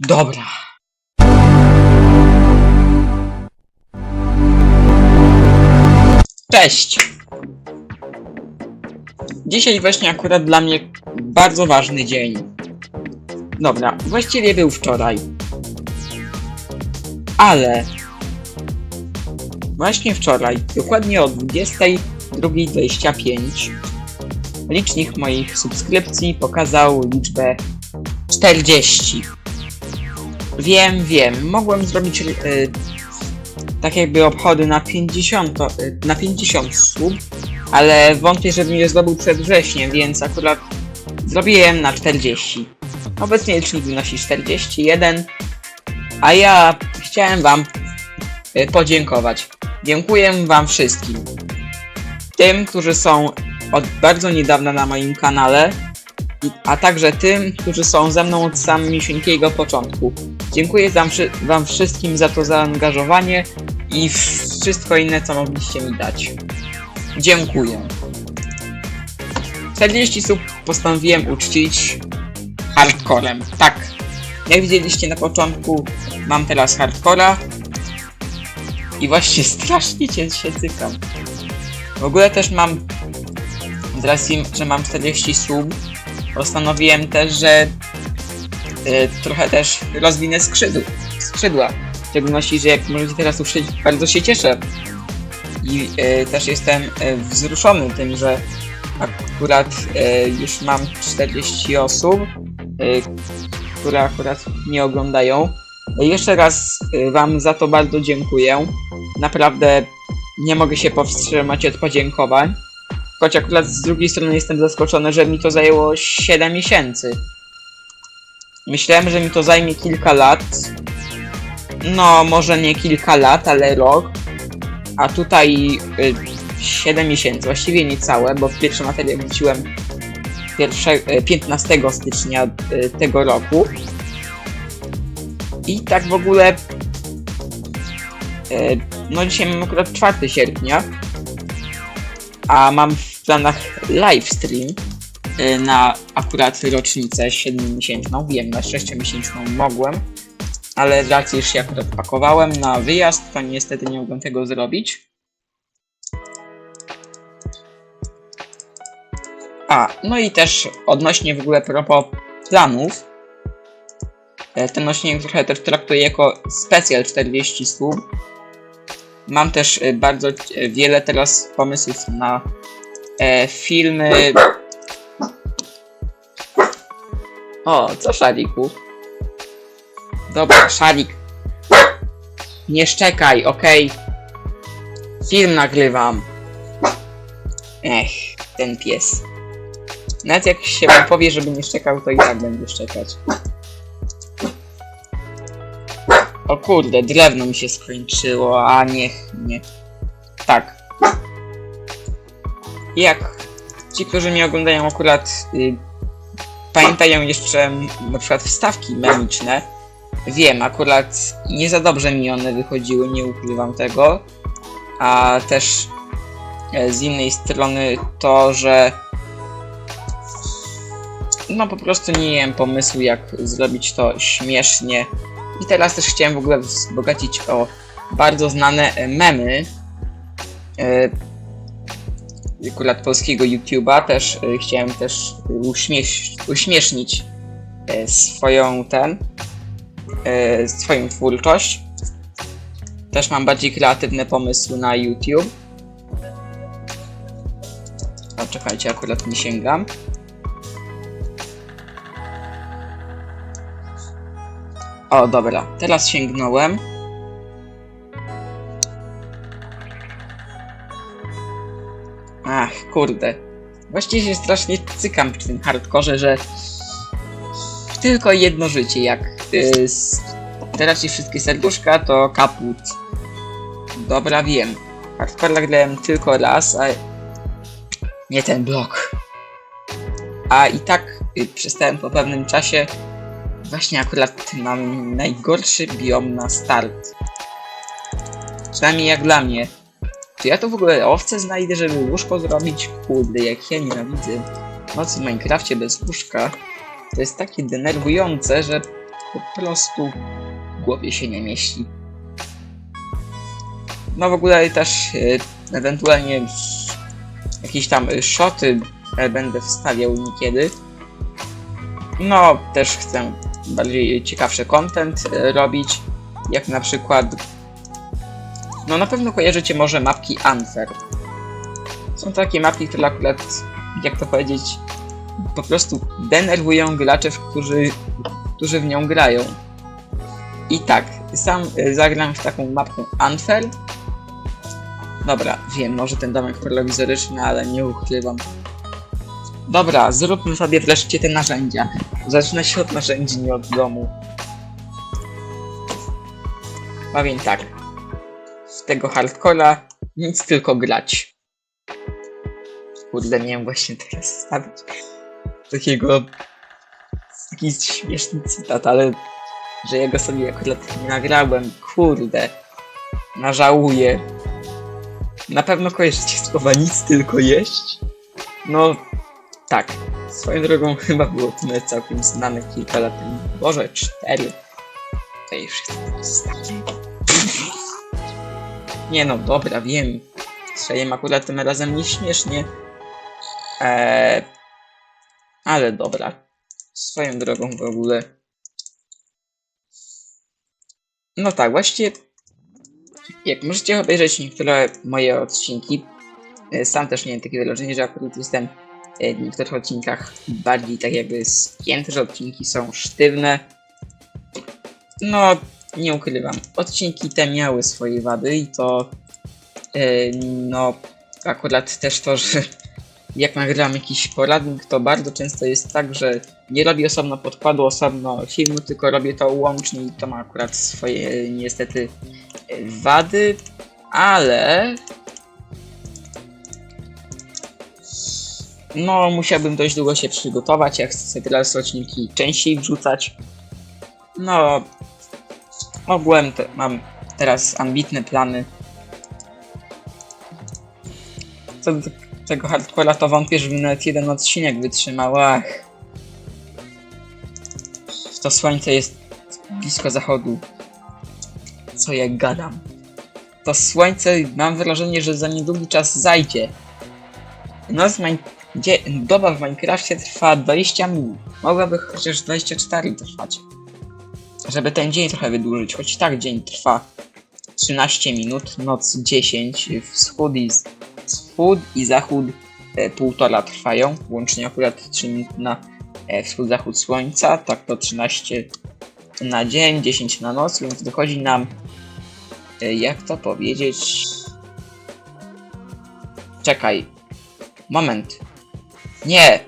Dobra. Cześć! Dzisiaj właśnie akurat dla mnie bardzo ważny dzień. Dobra, właściwie był wczoraj. Ale właśnie wczoraj, dokładnie o 22.25 licznik moich subskrypcji pokazał liczbę 40. Wiem, wiem, mogłem zrobić y, tak jakby obchody na 50, y, na 50 słów, ale wątpię, żebym je zrobił przed wrześniem, więc akurat zrobiłem na 40. Obecnie licznik wynosi 41, a ja chciałem wam y, podziękować. Dziękuję wam wszystkim. Tym, którzy są od bardzo niedawna na moim kanale, a także tym, którzy są ze mną od samego początku. Dziękuję wam, wszy- wam wszystkim za to zaangażowanie i wszystko inne, co mogliście mi dać. Dziękuję. 40 sub postanowiłem uczcić hardcorem. Tak, jak widzieliście na początku, mam teraz hardcora i właśnie strasznie cię się cykam. W ogóle też mam, z racji, że mam 40 sub, postanowiłem też, że y, trochę też rozwinę skrzydł, skrzydła. W szczególności, że jak możecie teraz usłyszeć, bardzo się cieszę. I y, też jestem y, wzruszony tym, że akurat już mam 40 osób, które akurat nie oglądają. Jeszcze raz Wam za to bardzo dziękuję. Naprawdę nie mogę się powstrzymać od podziękowań. Choć akurat z drugiej strony jestem zaskoczony, że mi to zajęło 7 miesięcy. Myślałem, że mi to zajmie kilka lat. No, może nie kilka lat, ale rok. A tutaj y, 7 miesięcy, właściwie niecałe, bo pierwszy materiał wróciłem pierwsze, y, 15 stycznia y, tego roku. I tak w ogóle. y, No, dzisiaj mam akurat 4 sierpnia a mam w planach livestream y, na akurat rocznicę 7-miesięczną. Wiem, na 6-miesięczną mogłem, ale z racji, że się akurat pakowałem na wyjazd, to niestety nie mogłem tego zrobić. A, no i też odnośnie w ogóle propos planów. e, Ten odcinek trochę też traktuję jako specjal 40 słów. Mam też e, bardzo e, wiele teraz pomysłów na e, filmy. O, co szariku? Dobra, szarik. Nie szczekaj, okej. Film nagrywam. Ech, ten pies. Nawet jak się powie, żeby nie szczekał, to i tak będę szczekać. O kurde, drewno mi się skończyło, a niech nie. Tak. Jak ci, którzy mnie oglądają akurat y, pamiętają jeszcze na przykład wstawki memiczne, wiem, akurat nie za dobrze mi one wychodziły, nie ukrywam tego. A też e, z innej strony to, że no po prostu nie miałem pomysłu jak zrobić to śmiesznie. I teraz też chciałem w ogóle wzbogacić o bardzo znane memy. E, akurat polskiego YouTube'a też e, chciałem też uśmiesz uśmiesznić e, swoją ten e, swoją twórczość. Też mam bardziej kreatywne pomysły na YouTube. O, czekajcie, akurat nie sięgam. O, dobra, teraz sięgnąłem. Kurde. Właściwie się strasznie cykam w tym hardkorze, że tylko jedno życie, jak yy, straci wszystkie serduszka, to kaput. Dobra, wiem. Hardcore grałem tylko raz, a nie ten blok. A i tak y, przestałem po pewnym czasie Właśnie akurat mam najgorszy biom na start. Przynajmniej jak dla mnie. Czy ja tu w ogóle owce znajdę, żeby łóżko zrobić? Kurde, jak ja nienawidzę nocy w Minecrafcie bez łóżka. To jest takie denerwujące, że po prostu w głowie się nie mieści. No w ogóle też e, ewentualnie jakieś tam shoty e, będę wstawiał niekiedy. No też chcę bardziej ciekawszy content e, robić, jak na przykład no na pewno kojarzycie może mapki Unfair. Są takie mapki, które akurat, jak to powiedzieć, po prostu denerwują graczy, którzy, którzy w nią grają. I tak, sam y, zagram w taką mapkę Unfair. Dobra, wiem, może ten domek prowizoryczny, ale nie ukrywam. Dobra, zróbmy sobie wreszcie te narzędzia. Zacznę się od narzędzi, nie od domu. Powiem tak. Tego hardcora nic tylko grać. Kurde, miałem właśnie teraz stawić takiego taki śmieszny cytat, ale że ja go sobie akurat nie nagrałem. Kurde. Nażałuję. Na pewno kojarzycie słowa nic tylko jeść? No, tak. Swoją drogą chyba było to całkiem znane kilka lat temu. Boże, cztery. To już chcę zostawić. Nie no, dobra, wiem. Strzeliłem akurat tym razem nieśmiesznie. Eee, ale dobra. Swoją drogą w ogóle. No tak, właściwie. Jak możecie obejrzeć niektóre moje odcinki, e, sam też miałem takie wrażenie, że akurat jestem e, w niektórych odcinkach bardziej tak jakby spięty, że odcinki są sztywne. No, nie ukrywam. Odcinki te miały swoje wady i to e, no akurat też to, że jak nagrywam jakiś poradnik, to bardzo często jest tak, że nie robię osobno podkładu, osobno filmu, tylko robię to łącznie i to ma akurat swoje niestety e, wady, ale no musiałbym dość długo się przygotować, jak chcę teraz odcinki częściej wrzucać. No ogółem te, mam teraz ambitne plany. Co do tego hardcora to wątpię, żebym nawet jeden odcinek wytrzymał, ach. To słońce jest blisko zachodu. Co ja gadam? To słońce, mam wrażenie, że za niedługi czas zajdzie. Noc w Min- dzie- doba w Minecrafcie trwa 20 minut. Mogłaby chociaż 24 trwać. Żeby ten dzień trochę wydłużyć, choć tak dzień trwa. 13 minut, noc 10, wschód i, wschód i zachód e, półtora trwają, łącznie akurat 3 minuty na e, wschód, zachód słońca, tak to 13 na dzień, 10 na noc, więc wychodzi nam, e, jak to powiedzieć, czekaj, moment, nie,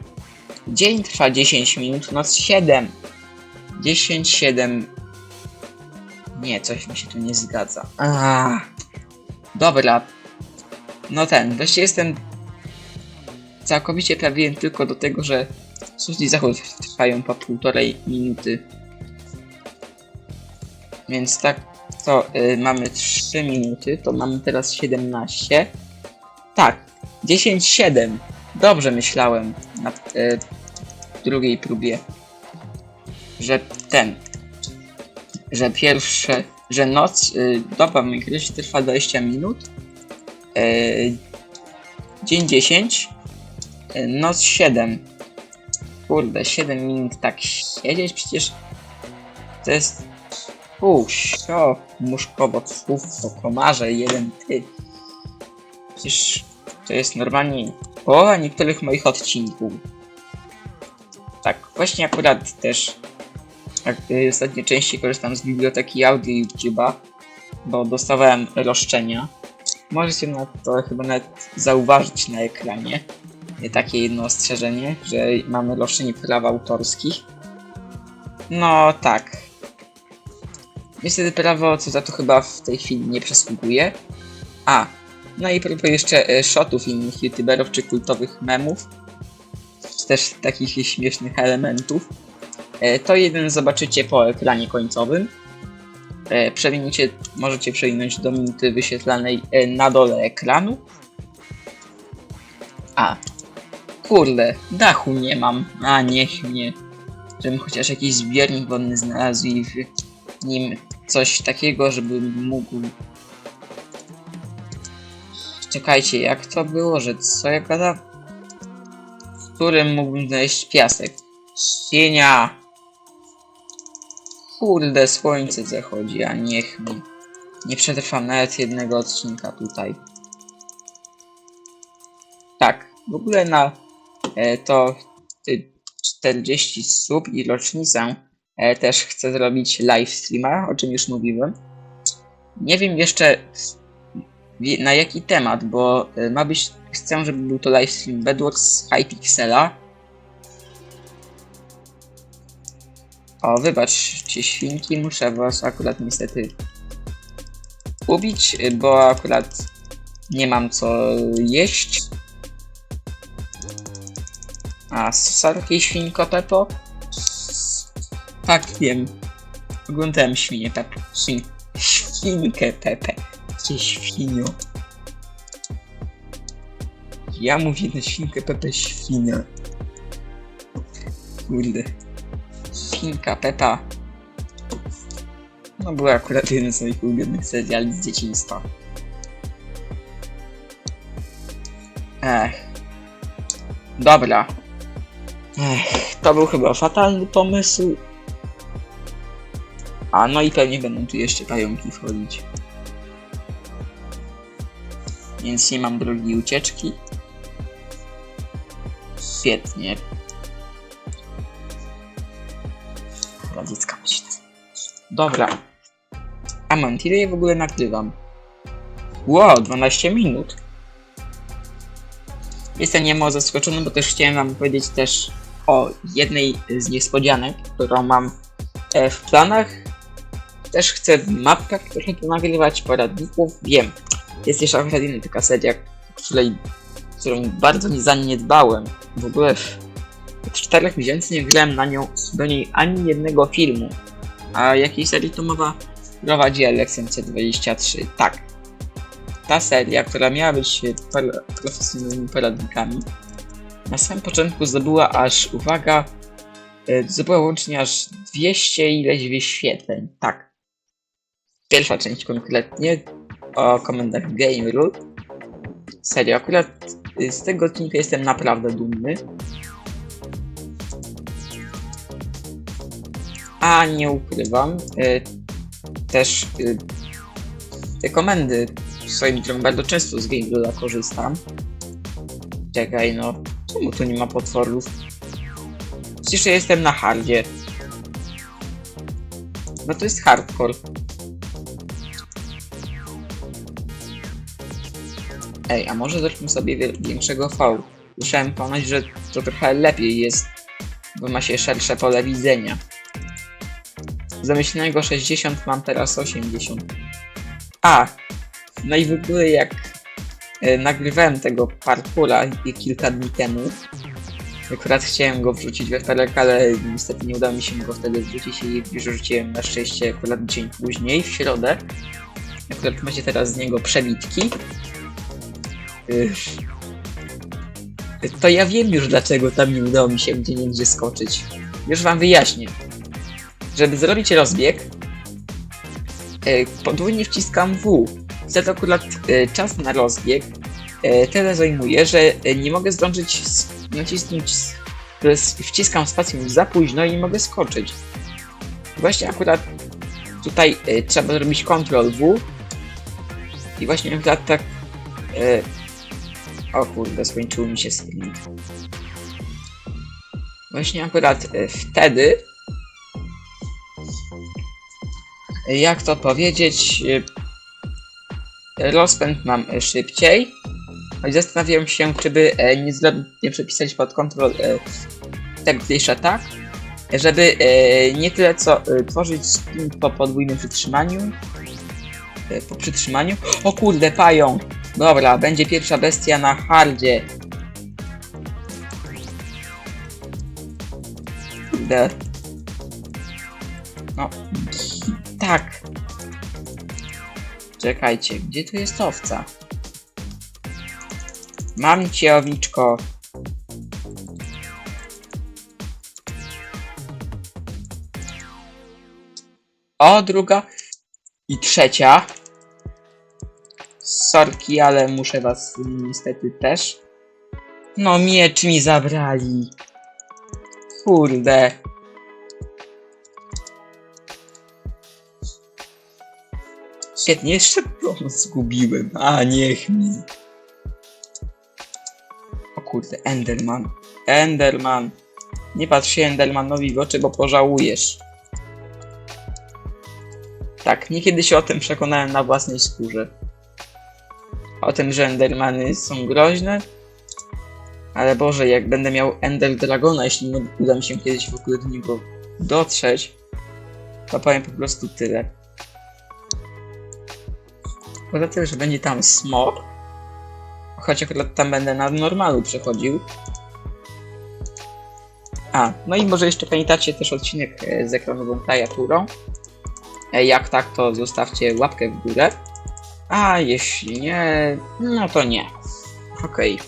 dzień trwa 10 minut, noc 7, 10, 7, nie, coś mi się tu nie zgadza, Aaaa. dobra, no ten, wreszcie jestem całkowicie pewien tylko do tego, że wschód i zachód trwają po półtorej minuty. Więc tak, to y, mamy 3 minuty, to mamy teraz 17. Tak, 10-7. Dobrze myślałem na y, drugiej próbie, że ten, że pierwsze, że noc, y, doba Minecrafcie trwa 20 minut, y, dzień 10, y, noc 7. Kurde, 7 minut tak siedzieć, przecież to jest pół sio, muszkowo, słówko, komarze, jeden ty. Przecież to jest normalnie połowa niektórych moich odcinków. Tak, właśnie akurat też ostatnio częściej korzystam z biblioteki audio YouTube'a, bo dostawałem roszczenia. Możecie na to chyba nawet zauważyć na ekranie takie jedno ostrzeżenie, że mamy roszczenie praw autorskich. No tak. Niestety prawo co za to chyba w tej chwili nie przysługuje. A, no i propos jeszcze e, shotów innych youtuberów czy kultowych memów, też takich śmiesznych elementów, to jeden zobaczycie po ekranie końcowym. E, Przewinicie, możecie przewinąć do minuty wyświetlanej e, na dole ekranu. A, kurde, dachu nie mam, a niech mnie. żebym chociaż jakiś zbiornik wodny znalazł i w nim coś takiego, żebym mógł... Czekajcie, jak to było, że co ja gadam? W którym mógłbym znaleźć piasek? Świnia! Kurde, słońce zachodzi, a niech mi. Nie przetrwam nawet jednego odcinka tutaj. Tak, w ogóle na e, to y, 40 sub i rocznicę e, też chcę zrobić live streama, o czym już mówiłem. Nie wiem jeszcze na jaki temat, bo e, ma być, chcę, żeby był to live stream Bedwars Hypixela. O, wybaczcie świnki, muszę was akurat niestety ubić, bo akurat nie mam co jeść. A, sorki świnko Pepo? Tak, wiem. Oglądałem świnię Pepo. Świn... Świnkę Pepe. Gdzie świnio? Ja mówię na świnkę Pepe świnia. Kurde. Świnka Pepa. No była akurat jeden z moich ulubionych seriali z dzieciństwa. Ech. Dobra. Ech, to był chyba fatalny pomysł. A no i pewnie będą tu jeszcze pająki wchodzić. Więc nie mam drogi ucieczki. Świetnie. Dobra. A moment, ile ja w ogóle nagrywam? Wow, 12 minut. Jestem niemo zaskoczony, bo też chciałem wam powiedzieć też o jednej z niespodzianek, którą mam e, w planach. Też chcę w mapkach trochę tu nagrywać, poradników. Wiem, jest jeszcze akurat taka seria, której, którą bardzo nie zaniedbałem. W ogóle od 4 miesięcy nie grałem na nią, do niej ani jednego filmu. A jakiej serii to mowa? Prowadzi LXMC23. Tak. Ta seria, która miała być profesjonalnymi poradnikami, na samym początku zdobyła aż, uwaga, e, zdobyła łącznie aż 200 ileś wyświetleń. Tak. Pierwsza część konkretnie o komendach Game Rule. Serio, akurat z tego odcinka jestem naprawdę dumny. A nie ukrywam, y, też y, te komendy w swoim grze bardzo często z Gameblooda korzystam. Czekaj, no, czemu tu nie ma potworów? Przecież ja jestem na hardzie. No to jest hardcore. Ej, a może zróbmy sobie większego V? Słyszałem ponoć, że to trochę lepiej jest, bo ma się szersze pole widzenia. Zamyślonego 60 mam teraz 80. A, no i w ogóle jak e, nagrywałem tego parkura kilka dni temu, akurat chciałem go wrzucić we wtorek, ale niestety nie udało mi się go wtedy wrzucić i wrzuciłem na szczęście akurat dzień później, w środę. Akurat macie teraz z niego przebitki. To ja wiem już dlaczego tam nie udało mi się gdzie niegdzie skoczyć. Już wam wyjaśnię. Żeby zrobić rozbieg, e, podwójnie wciskam W. Wtedy akurat e, czas na rozbieg e, tyle zajmuje, że nie mogę zdążyć nacisnąć, wciskam spację za późno i nie mogę skoczyć. Właśnie akurat tutaj trzeba zrobić Ctrl W i właśnie akurat tak o kurde, skończył mi się screen. Właśnie akurat wtedy jak to powiedzieć, e, rozpęd mam szybciej. Choć zastanawiam się, czy by e, nie, nie przepisać pod kontrol e, tego klejsza tak, żeby e, nie tyle co tworzyć sprint po podwójnym przytrzymaniu. Po przytrzymaniu. O kurde, pająk! Dobra, będzie pierwsza bestia na hardzie. Kurde. No, tak. Czekajcie, gdzie tu jest owca? Mam cię, owiczko. O, druga. I trzecia. Sorki, ale muszę was niestety też. No, miecz mi zabrali. Kurde. Świetnie, jeszcze to zgubiłem. A, niech mi. O kurde, Enderman. Enderman. Nie patrz się Endermanowi w oczy, bo pożałujesz. Tak, niekiedy się o tym przekonałem na własnej skórze. O tym, że Endermany są groźne. Ale Boże, jak będę miał Ender Dragona, jeśli uda mi się kiedyś w ogóle do niego dotrzeć, to powiem po prostu tyle. Poza tym, że będzie tam smog, choć akurat tam będę na normalu przechodził. A, no i może jeszcze pamiętacie też odcinek e, z ekranową klawiaturą. E, Jak tak, to zostawcie łapkę w górę. A jeśli nie, no to nie. Okej.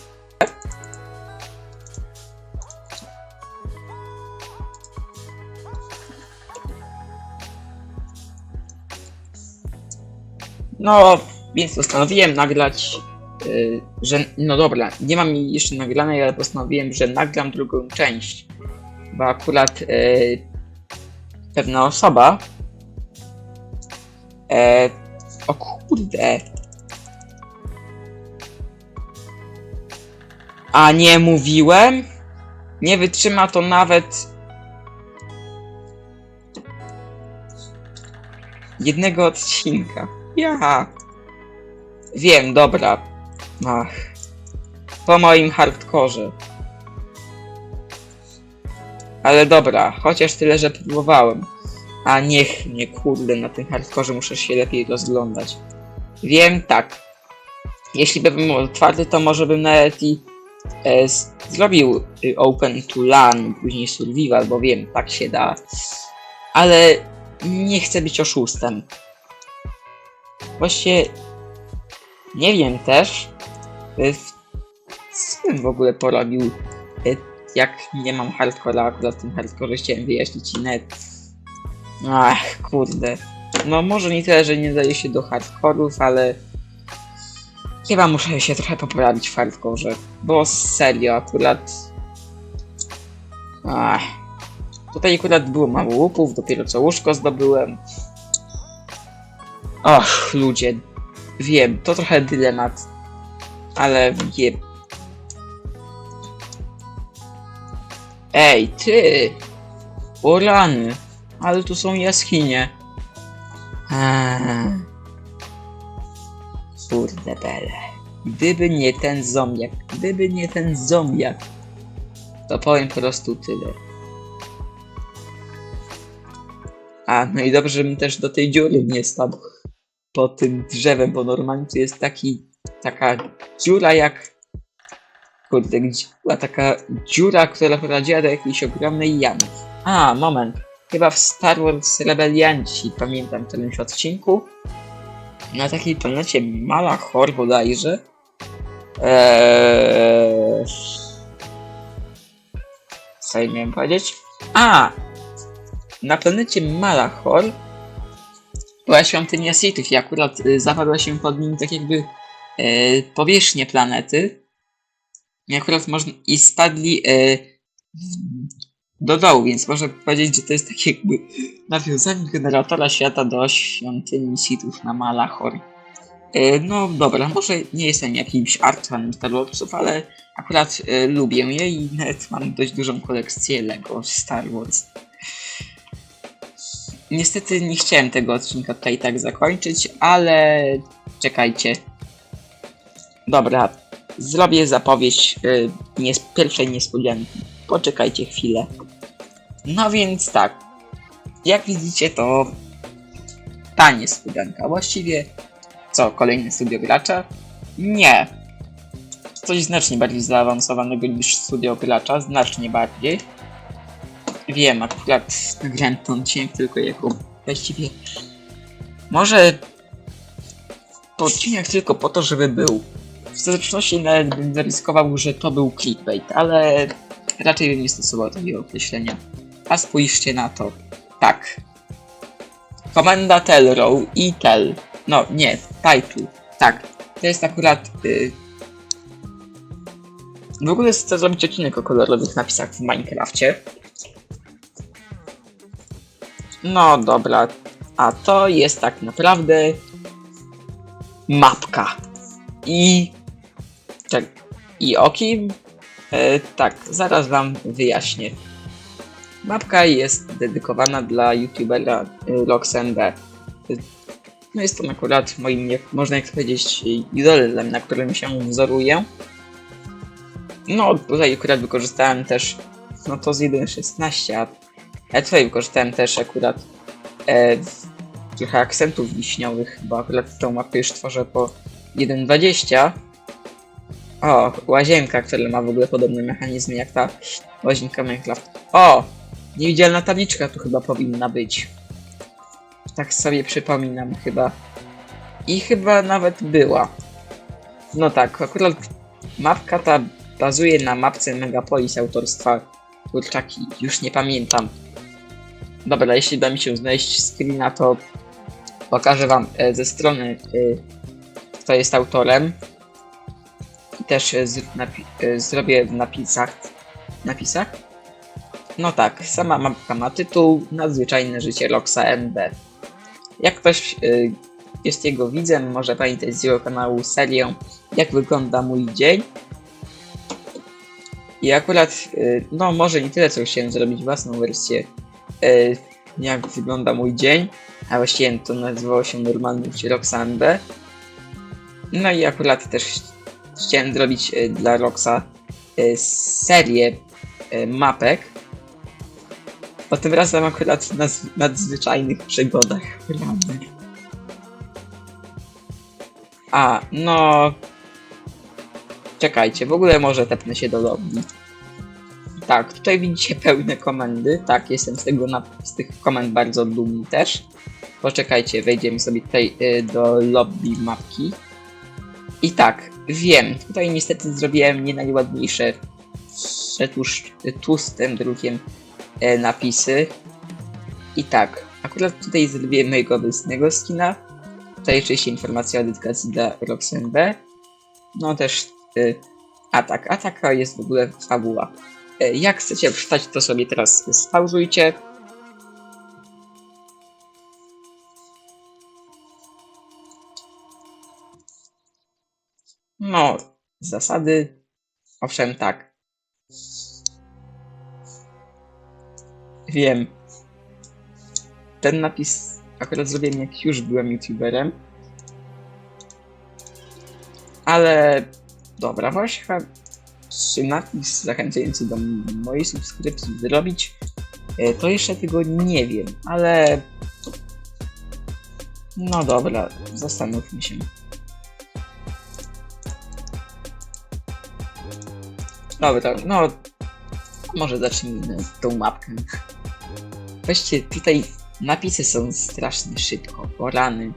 No, więc postanowiłem nagrać, y, że no dobra, nie mam jej jeszcze nagranej, ale postanowiłem, że nagram drugą część. Bo akurat y, pewna osoba. E, o kurde. A nie mówiłem? Nie wytrzyma to nawet jednego odcinka. Ja. Wiem, dobra. Ach. Po moim hardkorze. Ale dobra, chociaż tyle, że próbowałem. A niech mnie, kurde, na tym hardkorze muszę się lepiej rozglądać. Wiem, tak. Jeśli bym otwarty, to może bym nawet i e, zrobił y, open to LAN, później survival, bo wiem, tak się da. Ale nie chcę być oszustem. Właściwie nie wiem też, w- co bym w ogóle porobił, y, jak nie mam hardcora, akurat w tym hardcore chciałem wyjaśnić i net. Ach, kurde. No może nie tyle, że nie daje się do hardcorów, ale chyba muszę się trochę poprawić w hardkorze, bo serio akurat... Ach. Tutaj akurat było mało łupów, dopiero co łóżko zdobyłem. Och, ludzie. Wiem, to trochę dylemat. Ale wiem. Ej, ty! O rany! Ale tu są jaskinie. Eee. Kurde bele. Gdyby nie ten zombiak, gdyby nie ten zombiak, to powiem po prostu tyle. A, no i dobrze, żebym też do tej dziury nie spadł pod tym drzewem, bo normalnie tu jest taki, taka dziura jak... Kurde, gdzie była taka dziura, która prowadziła do jakiejś ogromnej jamy. A, moment. Chyba w Star Wars Rebelianci, pamiętam w którymś odcinku, na takiej planecie Malachor bodajże. Eee... Co miałem powiedzieć? A! Na planecie Malachor była świątynia Sithów i akurat y, zawarła się pod nim tak jakby y, powierzchnię planety. I akurat można... i spadli w- do dołu, więc można powiedzieć, że to jest tak jakby nawiązanie generatora świata do świątyni Sithów na Malachor. Y, no dobra, może nie jestem jakimś artfanem Star Warsów, ale akurat lubię je i nawet mam dość dużą kolekcję Lego Star Wars. Niestety nie chciałem tego odcinka tutaj tak zakończyć, ale czekajcie. Dobra, zrobię zapowiedź y, nies pierwszej niespodzianki. Poczekajcie chwilę. No więc tak. Jak widzicie to ta niespodzianka. Właściwie co, kolejny studio gracza? Nie. Coś znacznie bardziej zaawansowanego niż studio gracza, znacznie bardziej. Wiem, akurat nagrałem ten odcinek tylko jako właściwie... Może... Odcinek tylko po to, żeby był. W zresztą nawet bym zaryskował, że to był clickbait, ale raczej bym nie stosował takiego określenia. A spójrzcie na to. Tak. Komenda Telrow i Tel. No, nie, title. Tak. To jest akurat. Y... W ogóle chcę zrobić odcinek o kolorowych napisach w Minecrafcie. No dobra. A to jest tak naprawdę mapka. I. Tak. I o kim? E, tak, zaraz wam wyjaśnię. Mapka jest dedykowana dla youtubera y, Roxanne No jest to akurat moim, jak można jak powiedzieć, idolem, na którym się wzoruję. No, tutaj akurat wykorzystałem też, no to z 1.16, a ja tutaj wykorzystałem też akurat e, trochę akcentów wiśniowych, bo akurat tą mapkę już tworzę po 1.20. O, łazienka, która ma w ogóle podobne mechanizmy jak ta łazienka Minecraft. O! Niewidzialna tabliczka tu chyba powinna być. Tak sobie przypominam chyba. I chyba nawet była. No tak, akurat mapka ta bazuje na mapce Megapolis autorstwa Kurczaki. Już nie pamiętam. Dobra, jeśli da mi się znaleźć screena, to pokażę wam e, ze strony, e, kto jest autorem. I też e, napi- zrobię w napisach. Napisach? No tak, sama mapka ma tytuł Nadzwyczajne życie Roxa MB. Jak ktoś jest jego widzem, może pamiętać z jego kanału serię Jak wygląda mój dzień. I akurat, no może nie tyle co chciałem zrobić własną wersję Jak wygląda mój dzień, a właściwie to nazywało się normalnie życie Roxa MB. No i akurat też ch- chciałem zrobić y, dla Roxa y, serię mapek, bo tym razem akurat na nadzwyczajnych przygodach. A, no... Czekajcie, w ogóle może tepnę się do lobby. Tak, tutaj widzicie pełne komendy. Tak, jestem z, tego na, z tych komend bardzo dumny też. Poczekajcie, wejdziemy sobie tutaj y, do lobby mapki. I tak, wiem, tutaj niestety zrobiłem nie najładniejsze przetłusz, tłustym drukiem e, napisy. I tak, akurat tutaj zrobiłem mojego obecnego skina. Tutaj oczywiście informacja o dedykacji dla Roxanne B. No też y, atak. Ataka jest w ogóle fabuła. E, jak chcecie przeczytać, to sobie teraz spauzujcie. No, zasady. Owszem, tak. Wiem. Ten napis akurat zrobiłem jak już byłem youtuberem. Ale dobra, właśnie czy napis zachęcający do mojej subskrypcji zrobić, e, to jeszcze tego nie wiem, ale no dobra, zastanówmy się. Dobra, no może zacznijmy tą mapkę. Weźcie, tutaj napisy są strasznie szybko, o rany.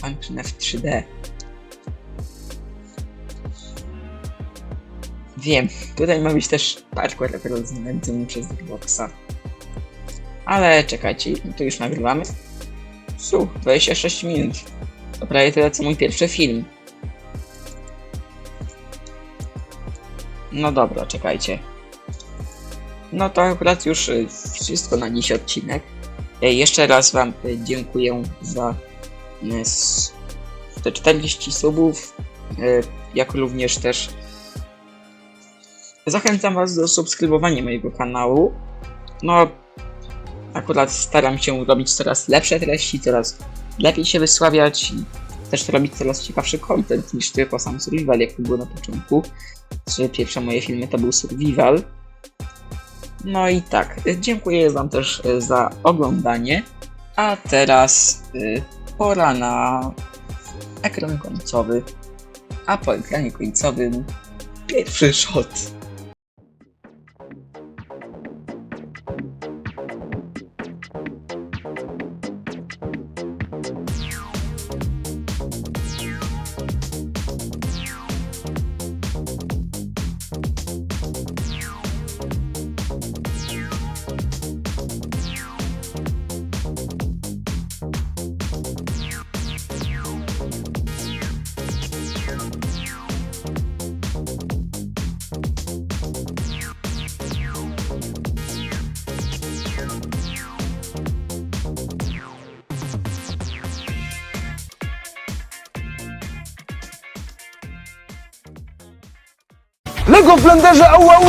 Function F3D. Wiem, tutaj ma być też parkour reprezentowany przez Xboxa. Ale czekajcie, to już nagrywamy. Su, 26 minut. To prawie tyle co mój pierwszy film. No dobra, czekajcie. No to akurat już y, wszystko na dziś odcinek. Jeszcze raz Wam y, dziękuję za y, te 40 subów, jak również też zachęcam Was do subskrybowania mojego kanału. No, akurat staram się robić coraz lepsze treści, coraz lepiej się wysławiać i też robić coraz ciekawszy content niż tylko sam survival, jak to było na początku. Że pierwsze moje filmy to był survival. No i tak, dziękuję Wam też y, za oglądanie. A teraz y, pora na ekran końcowy. A po ekranie końcowym pierwszy shot. Lego w blenderze, au, au!